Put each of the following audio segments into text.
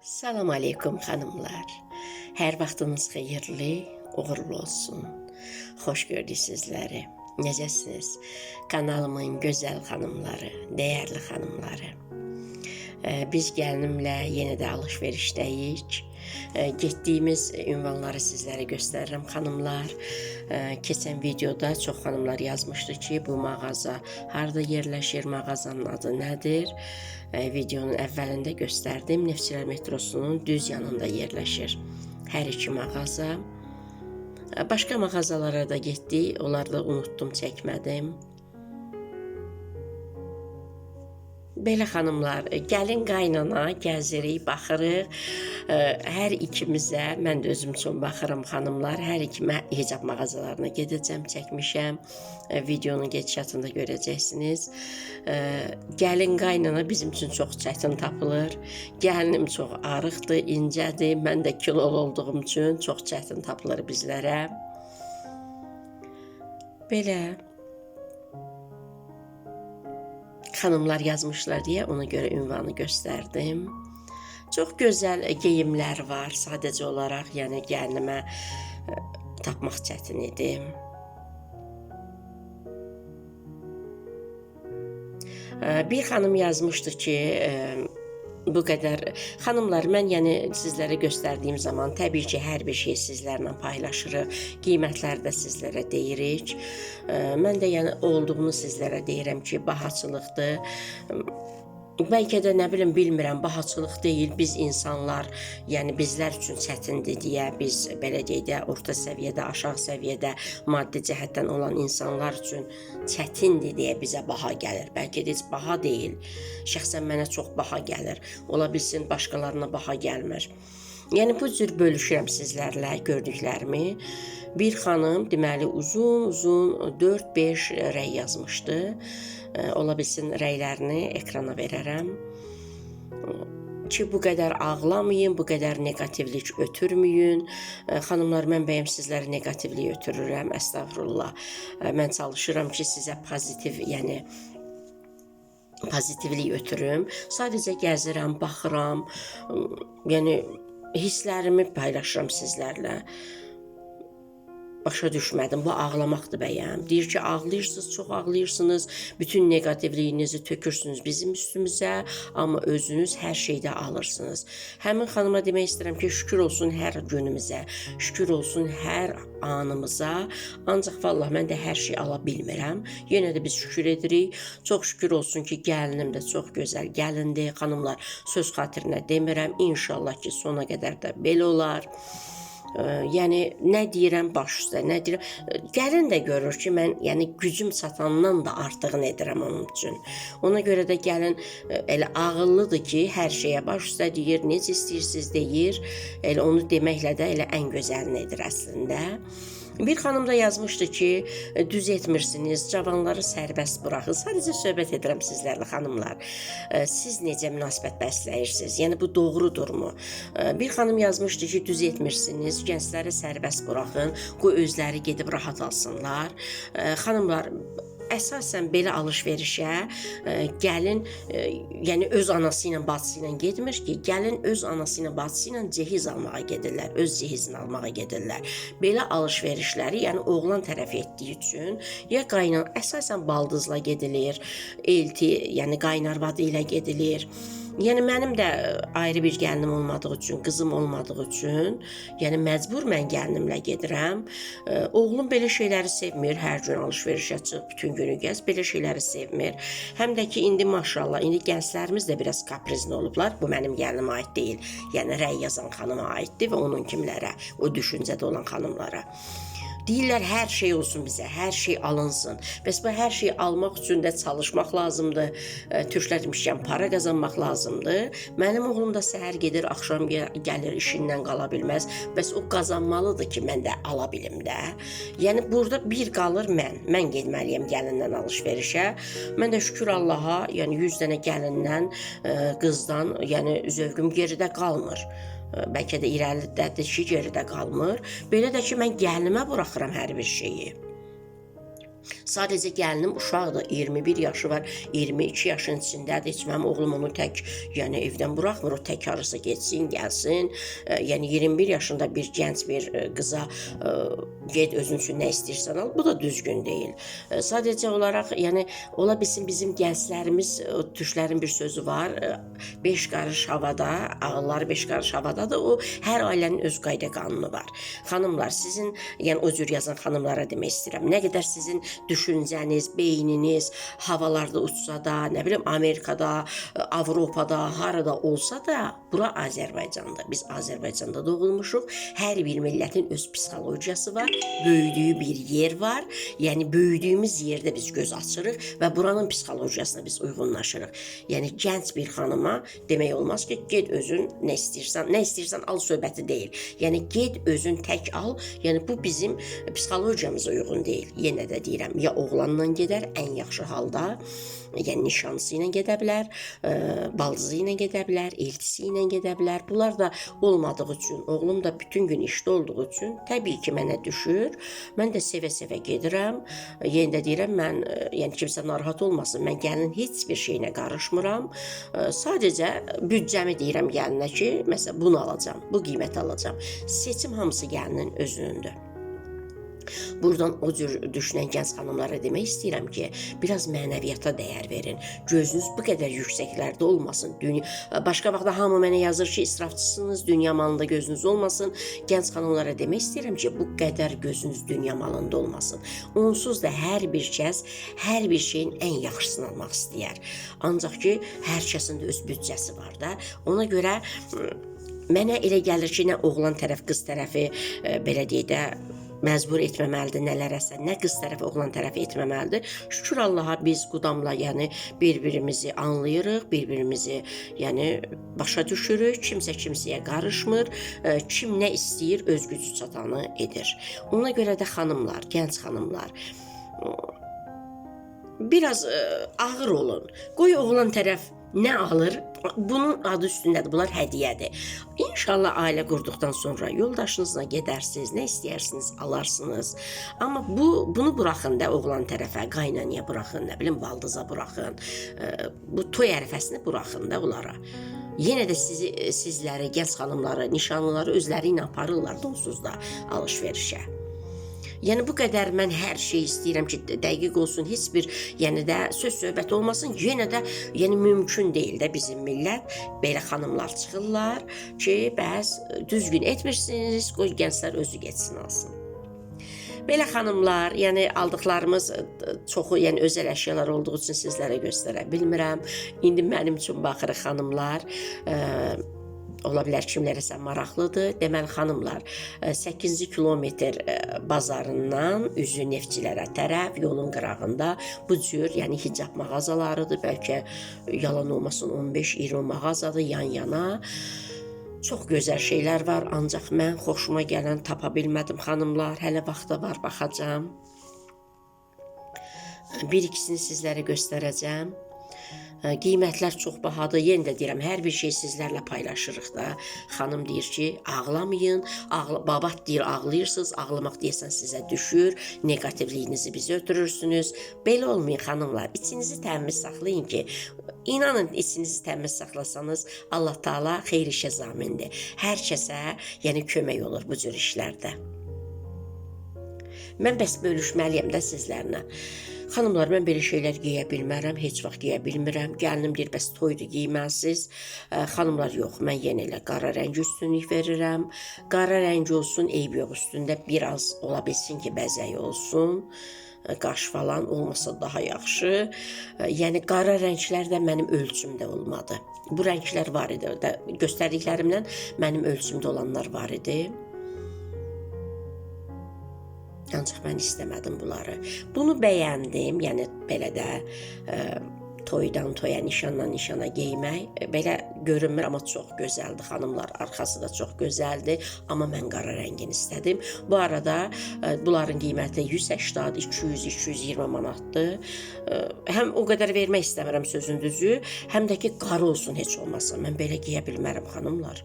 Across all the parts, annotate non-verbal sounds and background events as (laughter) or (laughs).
Salam aleykum xanımlar. Hər vaxtınız xeyirli, uğurlu olsun. Xoş gördük sizləri. Necəsiniz? Kanalımın gözəl xanımları, dəyərli xanımları. Ee, Biz gəlinimlə yenə də. Getdiyimiz ünvanları sizlərə göstərirəm xanımlar. Keçən videoda çox xanımlar yazmışdı ki, bu mağaza harda yerləşir, mağazanın adı nədir? Videonun əvvəlində göstərdim. Neftçilər metrosunun düz yanında yerləşir. Hər iki mağaza. Başqa mağazalara da getdik. Onları da unutdum, çəkmədim. Belə xanımlar, gəlin qaynana gəzirik, baxırıq. Ə, Hər ikimizə, mən də özüm üçün baxıram xanımlar, hər ikimə hicab mağazalarına gedəcəm, çəkmişəm. Ə, Videonun gedişatında görəcəksiniz. Gəlin qaynana bizim üçün çox çətin tapılır. Gəlinim çox arıqdır, incədir. Mən də kilolu olduğum üçün çox çətin tapılır bizlərə. Belə xanımlar yazmışlar deyə ona görə ünvanı göstərdim. Çox gözəl geyimlər var, sadəcə olaraq, yəni gəlinimə ə, tapmaq çətin idi. Ə, Bir xanım yazmışdı ki, ə, bu qədər xanımlar mən yəni sizlərə göstərdiyim zaman təbii ki, hər bir şey sizlərlə paylaşırıq. Qiymətləri də sizlərə deyirik. Mən də yəni olduğunu sizlərə deyirəm ki, bahaçılıqdır. Bəlkə də nə bilim bilmirəm, bahaçılıq deyil. Biz insanlar, yəni bizlər üçün çətindir deyə biz belə deyək də orta səviyyədə, aşağı səviyyədə maddi cəhətdən olan insanlar üçün çətindir deyə bizə baha gəlir. Bəlkə də heç baha deyil. Şəxsən mənə çox baha gəlir. Ola bilsin başqalarına baha gəlmir. Yəni bu cür bölüşürəm sizlərlə gördüklərimi. Bir xanım deməli uzun-uzun 4-5 rəy yazmışdı. Ə, Ola bilsin rəylərini ekrana verərəm ki, bu qədər ağlamayın, bu qədər neqativlik ötürməyin. Ə, Xanımlar, mən bəyəm sizlərə neqativlik ötürürəm, əstəğfurullah. Ə, Mən çalışıram ki, sizə pozitiv, yəni pozitivlik ötürüm. Sadəcə gəzirəm, baxıram, ə, yəni hisslərimi paylaşıram sizlərlə. Başa düşmədim. Bu ağlamaqdır bəyəm. Deyir ki, ağlayırsınız, çox ağlayırsınız. Bütün neqativliyinizi tökürsünüz bizim üstümüzə, amma özünüz hər şeydə alırsınız. Həmin xanıma demək istəyirəm ki, şükür olsun hər günümüzə, şükür olsun hər anımıza. Ancaq vallah mən də hər şey ala bilmirəm. Yenə də biz şükür edirik. Çox şükür olsun ki, gəlinim də çox gözəl gəlindir. Xanımlar, söz xatirinə demirəm. İnşallah ki, sona qədər də belə olar. Ə, yəni nə deyirəm baş üstə, nə deyirəm. Ə, Gəlin də görür ki, mən yəni gücüm çatandan da artığını edirəm onun üçün. Ona görə də gəlin ə, elə ağıllıdır ki, hər şeyə baş üstə deyir, necə istəyirsiniz deyir. Elə onu deməklə də elə ən gözəlini edir əslində. Bir xanım da yazmışdı ki, "E, düz etmirsiniz, cavanları sərbəst buraxın. Sadəcə söhbət edirəm sizlərlə xanımlar. E, Siz necə münasibət bəsləyirsiniz? Yəni bu doğrudurmu? E, Bir xanım yazmışdı ki, düz etmirsiniz, gəncləri sərbəst buraxın, qoy özləri gedib rahat alsınlar. Xanımlar əsasən belə alış-verişə ə, gəlin ə, yəni öz anası ilə bacısı ilə getmir ki, gəlin öz anası ilə bacısı ilə cehiz almağa gedirlər, öz cehizini almağa gedirlər. Belə alış-verişləri, yəni oğlan tərəfi etdiyi üçün ya qaynan əsasən baldızla gedilir, elti, yəni qaynarvadı ilə gedilir. Yəni mənim də ə, ayrı bir gəlinim olmadığı üçün, qızım olmadığı üçün, yəni məcbur mən gəlinimlə gedirəm. Ə, Oğlum belə şeyləri sevmir. Hər gün alış-verişə çıx, bütün günü gəz, belə şeyləri sevmir. Həm də ki indi maşallah, indi gənclərimiz də biraz kaprizli olublar. Bu mənim gəlinimə aid deyil. Yəni rəy yazan xanıma aiddir və onun kimlərə, o düşüncədə olan xanımlara. Deyirlər hər şey olsun bizə, hər şey alınsın. Bəs bu hər şeyi almaq üçün də çalışmaq lazımdır. E, Türklər para qazanmaq lazımdır. Mənim oğlum da səhər gedir, axşam gəl- gəlir, işindən qala bilməz. Bəs o qazanmalıdır ki, mən də ala bilim də. Yəni burada bir qalır mən. Mən getməliyəm gəlindən alış-verişə. Mən də şükür Allaha, yəni 100 dənə gəlindən, e, qızdan, yəni zövqüm geridə qalmır. Ə, Bəlkə də irəlidədir ki, geridə qalmır. Belə də ki, mən gəlinimə buraxıram hər bir şeyi. Sadəcə gəlinim uşaqdır, 21 yaşı var, 22 yaşın içindədir. Heç mənim oğlum onu tək, yəni evdən buraxmır, o tək harasa getsin, gəlsin. E, yəni 21 yaşında bir gənc bir e, qıza e, get özün üçün nə istəyirsən al, bu da düzgün deyil. E, sadəcə olaraq, yəni ola bilsin bizim gənclərimiz o düşlərin bir sözü var. 5 qarış havada, ağılları 5 qarış havadadır. O hər ailənin öz qayda qanunu var. Xanımlar, sizin, yəni o cür yazan xanımlara demək istəyirəm. Nə qədər sizin düşüncəniz, beyniniz havalarda uçsa da, nə bilim Amerikada, Avropada, harada olsa da, bura Azərbaycandır. Biz Azərbaycanda doğulmuşuq. Hər bir millətin öz psixologiyası var, böyüdüyü bir yer var. Yəni böyüdüyümüz yerdə biz göz açırıq və buranın psixologiyasına biz uyğunlaşırıq. Yəni gənc bir xanıma demək olmaz ki, get özün nə istəyirsən, nə istəyirsən al söhbəti deyil. Yəni get özün tək al. Yəni bu bizim psixologiyamıza uyğun deyil. Yenə də deyirəm, ya oğlanla gedər ən yaxşı halda, yəni nişanlısı ilə gedə bilər, ə, baldızı ilə gedə bilər, elçisi ilə gedə bilər. Bunlar da olmadığı üçün, oğlum da bütün gün işdə olduğu üçün təbii ki, mənə düşür. Mən də sevə-sevə gedirəm. Yenə də deyirəm, mən ə, yəni kimsə narahat olmasın. Mən gəlinin heç bir şeyinə qarışmıram. Ə, Sadəcə büdcəmi deyirəm gəlinə ki, məsələn bunu alacağam, bu qiyməti alacağam. Seçim hamısı gəlinin özünündür. Buradan o cür düşünən gənc xanımlara demək istəyirəm ki, biraz mənəviyyata dəyər verin. Gözünüz bu qədər yüksəklərdə olmasın. Dünya başqa vaxtda hamı mənə yazır ki, israfçısınız, dünya malında gözünüz olmasın. Gənc xanımlara demək istəyirəm ki, bu qədər gözünüz dünya malında olmasın. Onsuz da hər bir kəs hər bir şeyin ən yaxşısını almaq istəyər. Ancaq ki, hər kəsin də öz büdcəsi var da. Ona görə m, Mənə elə gəlir ki, nə oğlan tərəf, qız tərəfi e, belə deyək də məcbur etməməlidir nələrəsə, nə qız tərəfi, oğlan tərəfi etməməlidir. Şükür Allaha biz qudamla, yəni bir-birimizi anlayırıq, bir-birimizi, yəni başa düşürük. Kimsə kimsəyə qarışmır. e, Kim nə istəyir, öz gücü çatanı edir. Ona görə də xanımlar, gənc xanımlar biraz ə, ağır olun. Qoy oğlan tərəf nə alır? Bunun adı üstündədir. Bunlar hədiyyədir. İnşallah ailə qurduqdan sonra yoldaşınızla gedərsiniz, nə istəyirsiniz, alarsınız. Amma bu bunu buraxın da oğlan tərəfə, qaynanaya buraxın, nə bilim baldıza buraxın. Ə, Bu toy ərəfəsini buraxın da onlara. Yenə də sizi sizləri, gənc xanımları, nişanlıları özləri ilə aparırlar da onsuz da alış-verişə. Yəni bu qədər mən hər şey istəyirəm ki, dəqiq olsun, heç bir, yəni də söz söhbət olmasın. Yenə də yəni mümkün deyil də bizim millət belə xanımlar çıxırlar ki, bəs düzgün etmirsiniz, qoy gənclər özü getsin alsın. Belə xanımlar, yəni aldıqlarımız ə, çoxu, yəni özəl əşyalar olduğu üçün sizlərə göstərə bilmirəm. İndi mənim üçün baxırıq xanımlar, ə, ola bilər kimlərəsə maraqlıdır. Deməli xanımlar, ə, 8-ci kilometr ə, bazarından üzü neftçilərə tərəf yolun qırağında bu cür, yəni hicab mağazalarıdır, bəlkə yalan olmasın 15-20 mağazadır yan-yana. Çox gözəl şeylər var, ancaq mən xoşuma gələn tapa bilmədim xanımlar. Hələ vaxta var, baxacağam. Bir ikisini sizlərə göstərəcəm. Qiymətlər çox bahadır. Yenə də deyirəm, hər bir şey sizlərlə paylaşırıq da. Xanım deyir ki, ağlamayın. Ağla babat deyir, ağlayırsınız. Ağlamaq deyəsən sizə düşür. Neqativliyinizi bizə ötürürsünüz. Belə olmayın xanımlar. İçinizi təmiz saxlayın ki, inanın içinizi təmiz saxlasanız, Allah Taala xeyir işə zamindir. Hər kəsə, yəni kömək olur bu cür işlərdə. Mən bəs bölüşməliyəm də sizlərlə. Xanımlar, mən belə şeylər geyə bilmərəm, heç vaxt geyə bilmirəm. Gəlinim deyir, bəs toyda geyməzsiz. Xanımlar, yox, mən yenə elə qara rəng üstünlük verirəm. Qara rəng olsun, eyb yox üstündə biraz ola bilsin ki, bəzək olsun. Qaş falan olmasa daha yaxşı. Yəni qara rənglər də mənim ölçümdə olmadı. Bu rənglər var idi. də Göstərdiklərimdən mənim ölçümdə olanlar var idi. Ancaq mən istəmədim bunları. Bunu bəyəndim, yəni belə də ə, toydan toya, nişandan nişana geymək e, belə görünmür, amma çox gözəldir. Xanımlar arxası da çox gözəldir, amma mən qara rəngini istədim. Bu arada ə, bunların qiyməti 180, 200, 220 manatdır. Ə, Həm o qədər vermək istəmirəm sözün düzü, həm də ki qara olsun heç olmasa. Mən belə geyə bilmərəm xanımlar.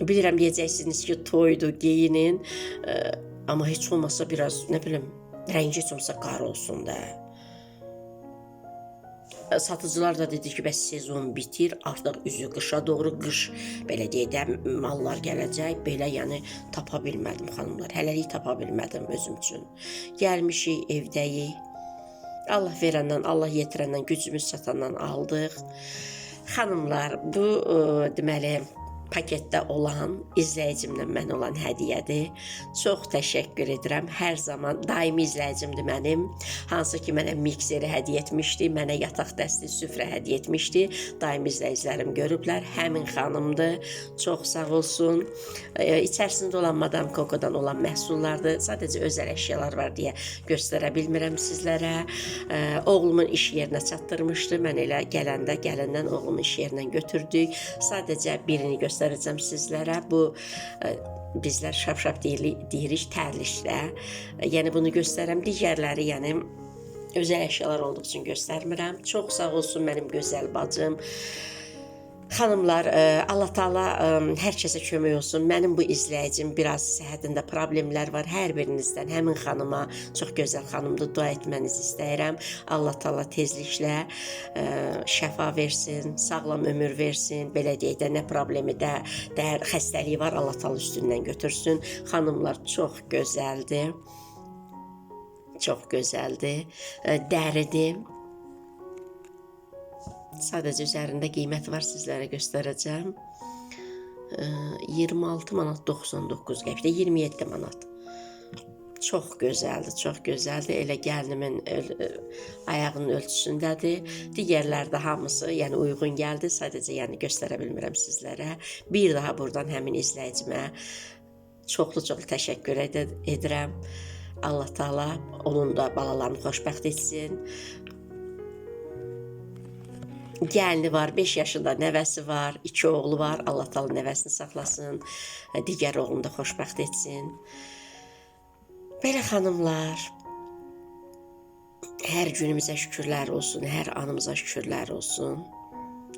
Bilirəm deyəcəksiniz ki, toydur, geyinin. Ə, amma heç olmasa biraz, bilim, Rəngi heç olsa qar olsun da. Satıcılar da dedi ki, bəs sezon bitir, artıq üzü qışa doğru qış belə deyək də mallar gələcək. Belə yəni tapa bilmədim xanımlar. Hələlik tapa bilmədim özüm üçün. Gəlmişik, evdəyik. Allah verəndən, Allah yetirəndən, gücümüz çatandan aldıq. Xanımlar, bu ə, deməli paketdə olan izləyicimlə mən olan hədiyyədir. Çox təşəkkür edirəm. Hər zaman daimi izləyicimdir mənim. Hansı ki mənə mikseri hədiyyə etmişdi, mənə yataq dəsti, süfrə hədiyyə etmişdi. Daimi izləyicilərim görüblər. Həmin xanımdır. Çox sağ olsun. E, olan Madam Coco-dan olan məhsullardır. Sadəcə özəl əşyalar var deyə göstərə bilmirəm sizlərə. E, oğlumun iş yerinə çatdırmışdı. Mən elə gələndə gələndən oğlumun iş yerindən götürdük. Sadəcə birini göstərəcəm sizlərə. Bu e, bizlər şap-şap deyirik, deyirik tərlikdə. E, Yəni bunu göstərəm. Digərləri, yəni özəl əşyalar olduğu üçün göstərmirəm. Çox sağ olsun mənim gözəl bacım. Xanımlar, e, Allah Taala e, hər kəsə kömək olsun. Mənim bu izləyicim biraz səhhətində problemlər var. Hər birinizdən həmin xanıma çox gözəl xanımdır. Dua etmənizi istəyirəm. Allah Taala tezliklə e, şəfa versin, sağlam ömür versin. Belə deyək də nə problemi də, dər xəstəliyi var, Allah Taala üstündən götürsün. Xanımlar çox gözəldir. Çox gözəldir. Dəridir. Sadəcə üzərində qiyməti var sizlərə göstərəcəm. Ee, 26 manat 99 qəpikdə 27 manat. Çox gözəldir, çox gözəldir. Elə gəlinimin öl- ayağının ölçüsündədir. Digərləri də hamısı, yəni uyğun gəldi. Sadəcə yəni göstərə bilmirəm sizlərə. Bir daha burdan həmin izləyicimə çoxlu-çoxlu təşəkkür edirəm. Allah Taala onun da balalarını xoşbəxt etsin. Gəlini var, 5 yaşında nəvəsi var, 2 oğlu var. Allah təala nəvəsini saxlasın, digər oğlunu da xoşbəxt etsin. Belə xanımlar, hər günümüzə şükürlər olsun, hər anımıza şükürlər olsun.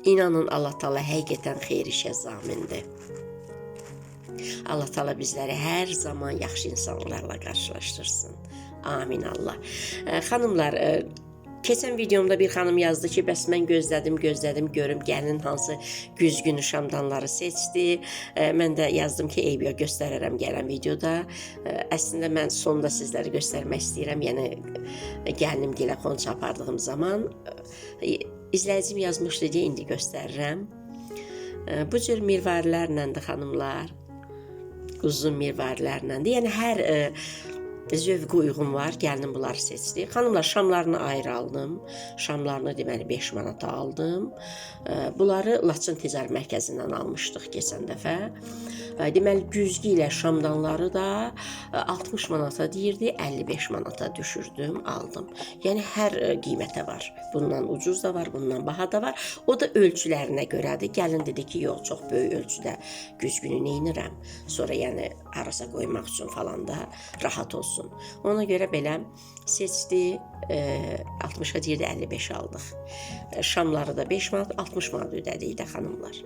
İnanın Allah təala həqiqətən xeyir işə zamindir. Allah təala bizləri hər zaman yaxşı insanlarla qarşılaşdırsın. Amin Allah. Ə, Xanımlar, ə, Keçən videomda bir xanım yazdı ki, bəs mən gözlədim, gözlədim, görüm gəlinin hansı güzgün şamdanları seçdi. E, mən də yazdım ki, eyb yox, göstərərəm gələn videoda. E, əslində mən sonda sizlərə göstərmək istəyirəm. Yəni e, gəlinim gilə xonça zaman e, izləyicim yazmışdı deyə indi göstərirəm. E, bu cür mirvarilərlə də xanımlar, uzun mirvarilərlə də, yəni hər e, zövqə uyğun var. Gəlinim bunları seçdi. Xanımlar şamlarını ayrı aldım. Şamlarını deməli 5 manata aldım. E, Bunları Laçın Ticarət Mərkəzindən almışdıq keçən dəfə. E, Deməli güzgü ilə şamdanları da e, 60 manata deyirdi, 55 manata düşürdüm, aldım. Yəni hər e, qiymətə var. Bundan ucuz da var, bundan baha da var. O da ölçülərinə görədir. Gəlin dedi ki, yox, çox böyük ölçüdə güzgünü neynirəm. Sonra yəni arasa qoymaq üçün falan da rahat olsun. Ona görə belə seçdi. E, 60-a deyirdi 55 aldıq. Şamları da 5 manat, 60 manat ödədik də xanımlar.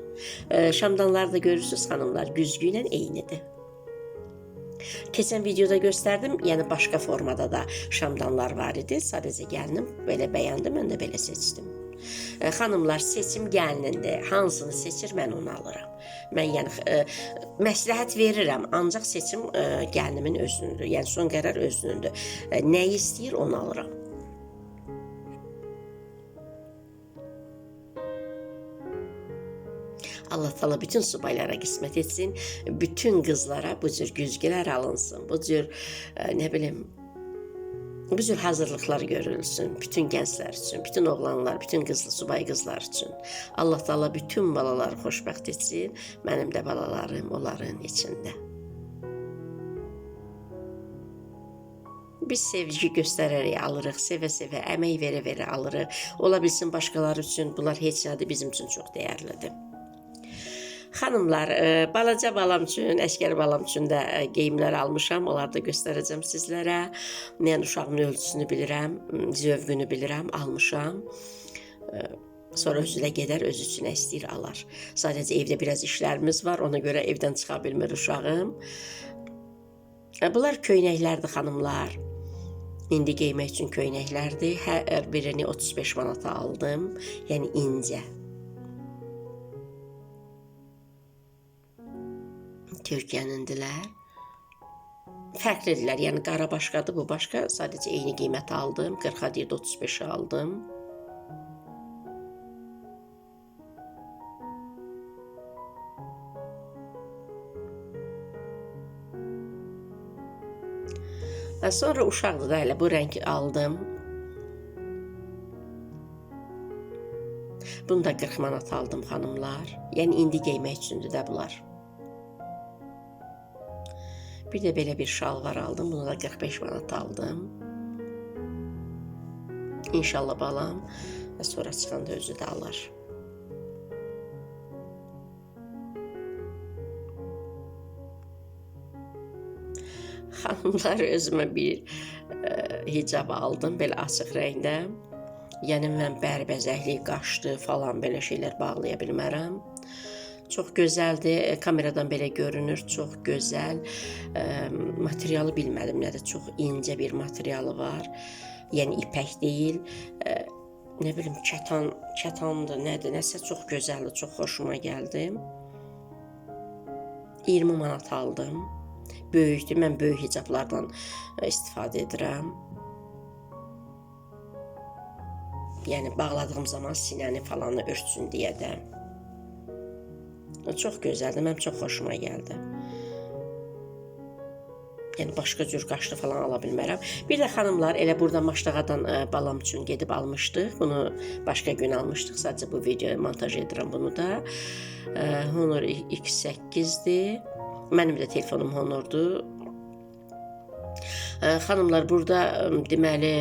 E, Şamdanları da görürsüz xanımlar, güzgü ilə eynidir. Keçən videoda göstərdim, yəni başqa formada da şamdanlar var idi. Sadəcə gəlinim belə bəyəndi, mən də belə seçdim. E, xanımlar seçim gəlinindir. Hansını seçir mən onu alıram. Mən yəni e, məsləhət verirəm, ancaq seçim e, gəlinimin özünündür. Yəni son qərar özünündür. E, nəyi istəyir onu alıram. Allah Taala bütün subaylara qismət etsin. Bütün qızlara bu cür güzgülər alınsın. Bu cür e, nə bilim bu cür hazırlıqlar görülsün bütün gənclər üçün, bütün oğlanlar, bütün qızlı subay qızlar üçün. Allah Taala bütün balaları xoşbəxt etsin. Mənim də balalarım onların içində. Biz sevgi göstərərək alırıq, sevə-sevə, əmək verə-verə alırıq. Ola bilsin başqaları üçün bunlar heç nədir, bizim üçün çox dəyərlidir. Xanımlar, e, balaca balam üçün, əskər balam üçün də e, geyimlər almışam. Onları da göstərəcəm sizlərə. Mən uşağımın ölçüsünü bilirəm, zövqünü bilirəm, almışam. E, Sonra özü də gedər, özü üçün nə istəyir alar. Sadəcə evdə biraz işlərimiz var, ona görə evdən çıxa bilmir uşağım. Bunlar köynəklərdir xanımlar. İndi geymək üçün köynəklərdir. Hər birini 35 manata aldım. Yəni incə. Türkiyənindilər. Fərqlidirlər. Yəni qara başqadır, bu başqa. Sadəcə eyni qiymət aldım. 40-a deyir 35-ə aldım. Və sonra uşaqdır da elə bu rəngi aldım. Bunu da 40 manat aldım xanımlar. Yəni indi geymək üçündür də bunlar. Bir də belə bir şalvar aldım. Bunu da 45 manat aldım. İnşallah balam və sonra çıxanda özü də alar. (laughs) Xanımlar özümə bir e, hicab aldım, belə açıq rəngdə. Yəni mən bərbəzəklik, qaşdı falan belə şeylər bağlaya bilmərəm. Çox gözəldir. E, Kameradan belə görünür, çox gözəl. E, materialı bilmədim nədir. Çox incə bir materialı var. Yəni ipək deyil. E, nə bilim kətan, kətandır, nədir, nəsə çox gözəldir, çox xoşuma gəldi. 20 manat aldım. Böyükdür. Mən böyük hicablardan e, istifadə edirəm. Yəni bağladığım zaman sinəni falanı örtsün deyə də. Çox gözəldir. Mənim çox xoşuma gəldi. Yəni başqa cür qaşlı falan ala bilmərəm. Bir də xanımlar elə burada Maştağadan ə, balam üçün gedib almışdıq. Bunu başqa gün almışdıq. Sadəcə bu videoya montaj edirəm bunu da. Ə, Honor X8-dir. Mənim də telefonum Honordur. Ə, Xanımlar burada deməli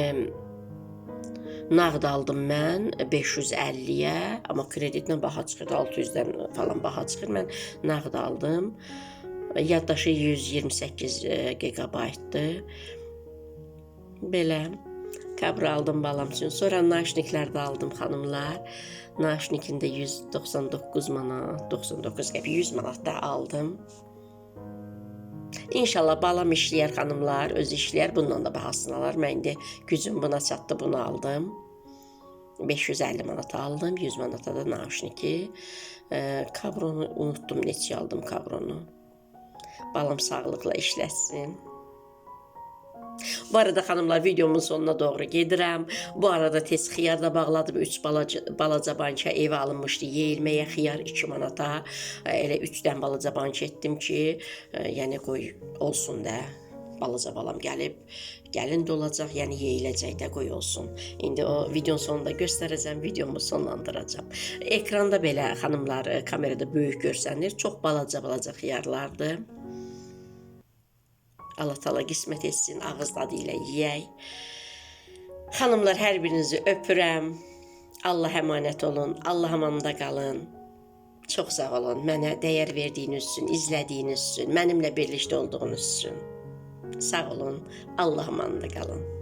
Nağd aldım mən 550-yə, amma kreditlə baha çıxırdı 600-dən falan baha çıxır. Mən nağd aldım. Yaddaşı 128 GB-dır. Belə kabra aldım balam üçün. Sonra naşniklər də aldım xanımlar. Naşnikində 199 manat, 99 qəpik, 100 manat da aldım. İnşallah balam işləyər xanımlar, öz işləyər, bundan da bahasını alar. Mən indi gücüm buna çatdı, bunu aldım. 550 manat aldım, 100 manata da naşniki. Ee, kabronu unuttum, neçə aldım kabronu. Balam sağlıqla işləsin. Bu arada xanımlar videomun sonuna doğru gedirəm. Bu arada tez xiyar da bağladım. 3 balaca, balaca banka evə alınmışdı. Yeyilməyə xiyar 2 manata. Elə 3 dən balaca bank etdim ki, ə, yəni qoy olsun da. Balaca balam gəlib, gəlin də olacaq, yəni yeyiləcək də qoy olsun. İndi o videonun sonunda göstərəcəm, videomu sonlandıracağam. Ekranda belə xanımlar ə, kamerada böyük görsənir. Çox balaca-balaca xiyarlardır. Allah Taala qismət etsin, ağız dadı ilə yeyək. Xanımlar hər birinizi öpürəm. Allah əmanət olun. Allah amanında qalın. Çox sağ olun mənə dəyər verdiyiniz üçün, izlədiyiniz üçün, mənimlə birlikdə olduğunuz üçün. Sağ olun. Allah amanında qalın.